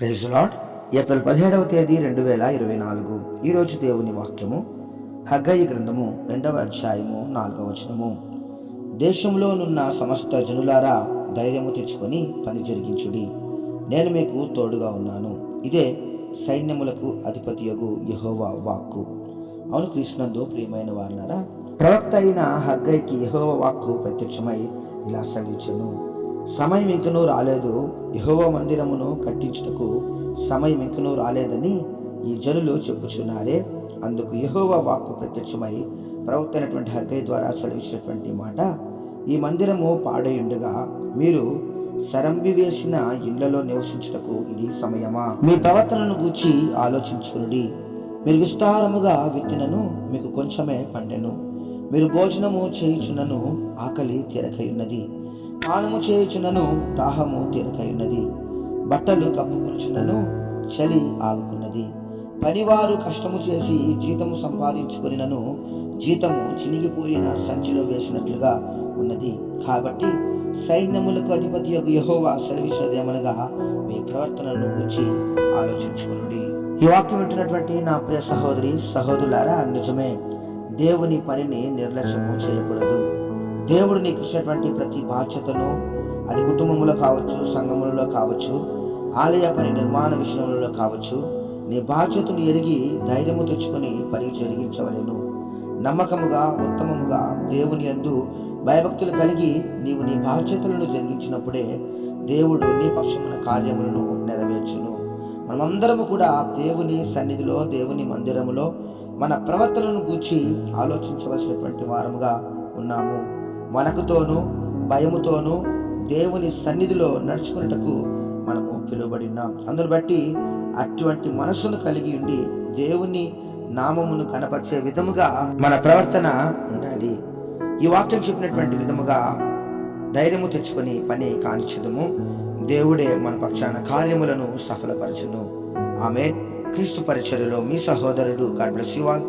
Praise lord April పదిహేడవ తేదీ రెండు వేల ఇరవై నాలుగు. ఈరోజు దేవుని వాక్యము హగ్గయి గ్రంథము రెండవ అధ్యాయము నాలుగవ వచనము. దేశంలోనున్న సమస్త జనులారా ధైర్యము తెచ్చుకొని పని జరిగించుడి. నేను మీకు తోడుగా ఉన్నాను. ఇదే సైన్యములకు అధిపతియగు యహోవా వాక్కు. అవును కృష్ణందు ప్రియమైన వారులారా ప్రవక్త అయిన హగ్గైకి యహోవ వాక్కు ప్రత్యక్షమై ఇలా సెలవిచ్చను. సమయం ఇంకనూ రాలేదు. యహోవ మందిరమును కట్టించుటకు సమయం ఇంకనూ రాలేదని ఈ జనులు చెప్పుచున్నారే. అందుకు యహోవ వాక్కు ప్రత్యక్షమై ప్రవక్త అయినటువంటి హగ్గై ద్వారా సెలవిచ్చినటువంటి మాట ఈ మందిరము పాడేయుండగా మీరు సరంబి వేసిన ఇండ్లలో నివసించుటకు ఇది సమయమా? మీ ప్రవర్తనను గూర్చి ఆలోచించుకునుడి. మీరు విస్తారముగా విత్తినను మీకు కొంచెమే పండెను. మీరు భోజనము చేయుచున్నను ఆకలి తీరకయున్నది. పానము చేయుచున్నను దాహము తీరకయున్నది బట్టలు కప్పుకొనుచున్నను చలి ఆగుకున్నది. పనివారు కష్టము చేసి జీతము సంపాదించుకునినను జీతము చినిగిపోయిన సంచిలో వేసినట్లుగా ఉన్నది. కాబట్టి సైన్యములకు అధిపతి యొక్క యహోవా సెలవిచ్చినదేమనగా మీ ప్రవర్తనను గురించి ఆలోచించుకునుడి. ఈ వాక్యం వింటున్నటువంటి నా ప్రియ సహోదరి సహోదరులారా నిజమే దేవుని పనిని నిర్లక్ష్యము చేయకూడదు. దేవుడు నీకు ఇచ్చినటువంటి ప్రతి బాధ్యతను అది కుటుంబంలో కావచ్చు సంఘములలో కావచ్చు ఆలయ పని నిర్మాణ విషయంలో కావచ్చు నీ బాధ్యతను ఎరిగి ధైర్యము తెచ్చుకొని పని జరిగించవలేను. నమ్మకముగా ఉత్తమముగా దేవుని యందు భయభక్తులు కలిగి నీవు నీ బాధ్యతలను జరిగించినప్పుడే దేవుడు నీ పక్షమున కార్యములను నెరవేర్చును. మనమందరము కూడా దేవుని సన్నిధిలో దేవుని మందిరములో మన ప్రవర్తనను గూర్చి ఆలోచించవలసినటువంటి వారముగా ఉన్నాము. వణకుతోనూ భయముతోనూ దేవుని సన్నిధిలో నడుచుకున్నటకు మనము పిలువబడి ఉన్నాం. అందును బట్టి అటువంటి మనసును కలిగి ఉండి దేవుని నామమును కనపరిచే విధముగా మన ప్రవర్తన ఉండాలి. ఈ వాక్యం చెప్పినటువంటి విధముగా ధైర్యము తెచ్చుకొని పని కానిచ్చుదము. దేవుడే మన పక్షాన కార్యములను సఫలపరచును. ఆమె క్రీస్తు పరిచర్యలో మీ సహోదరుడు గాడ్ బ్లెస్ యు ఆల్.